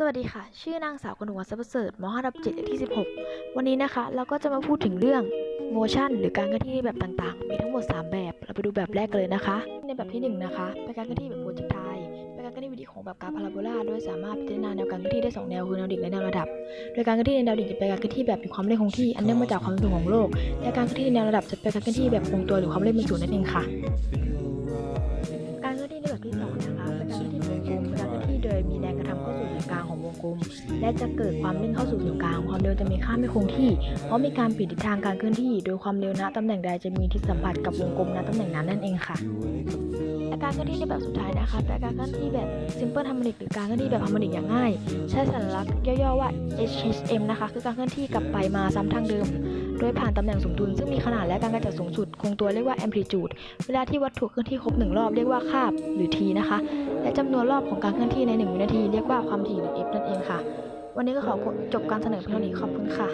สวัสดีค่ะ ชื่อนางสาวกนกวันทรัพย์ประเสริฐม5ทับ7เลขที่ 16 วันนี้นะคะ เราก็จะมาพูดถึงเรื่อง motion หรือการเคลื่อนที่แบบต่างๆ มีทั้งหมด 3 แบบ เราไปดูแบบแรกกันเลยนะคะ ในแบบที่ 1 นะคะ เป็นการเคลื่อนที่แบบโปรเจกไทเป็นการเคลื่อนที่วิดีของแบบกาฟพาราโบลาโดยสามารถพิจารณาแนวการเคลื่อนที่ได้ 2 แนวคือแนวดิ่งและแนวระดับ โดยการเคลื่อนที่ในแนวดิ่งจะเป็นการเคลื่อนที่แบบมีความเร็วคงที่ อันเนื่องมาจากความสูงของโลก และการเคลื่อนที่ในแนวระดับจะเป็นการเคลื่อนที่แบบคงตัวหรือความเร็วเป็นศูนย์นั่นเองค่ะ กลม และจะเกิดความเร่งเข้าสู่ศูนย์กลาง ความเร็วจะมีค่าไม่คงที่ เพราะมีการผิดทิศทางการเคลื่อนที่ โดยความเร็วณตำแหน่งใดจะมีทิศสัมผัสกับวงกลมณตำแหน่งนั้นนั่นเองค่ะและการเคลื่อนที่ในแบบสุดท้ายนะคะเป็นการเคลื่อนที่แบบ simple harmonic หรือการเคลื่อนที่แบบ harmonic อย่างง่าย ใช้สัญลักษณ์ย่อๆว่า HHM นะคะ คือการเคลื่อนที่กลับไปมาซ้ำทางเดิม โดยผ่านตำแหน่งสมดุลซึ่งมีขนาดและการกระจัดสูงสุด คงตัวเรียกว่าแอมพลิจูด เวลาที่วัตถุเคลื่อนที่ครบหนึ่งรอบเรียกว่าคาบหรือทีนะคะ และจำนวนรอบของการเคลื่อนที่ใน1วินาทีเรียกว่าความถี่หรือ f นั่นเองค่ะ วันนี้ก็ขอจบการเสนอเพียงเท่านี้ขอบคุณค่ะ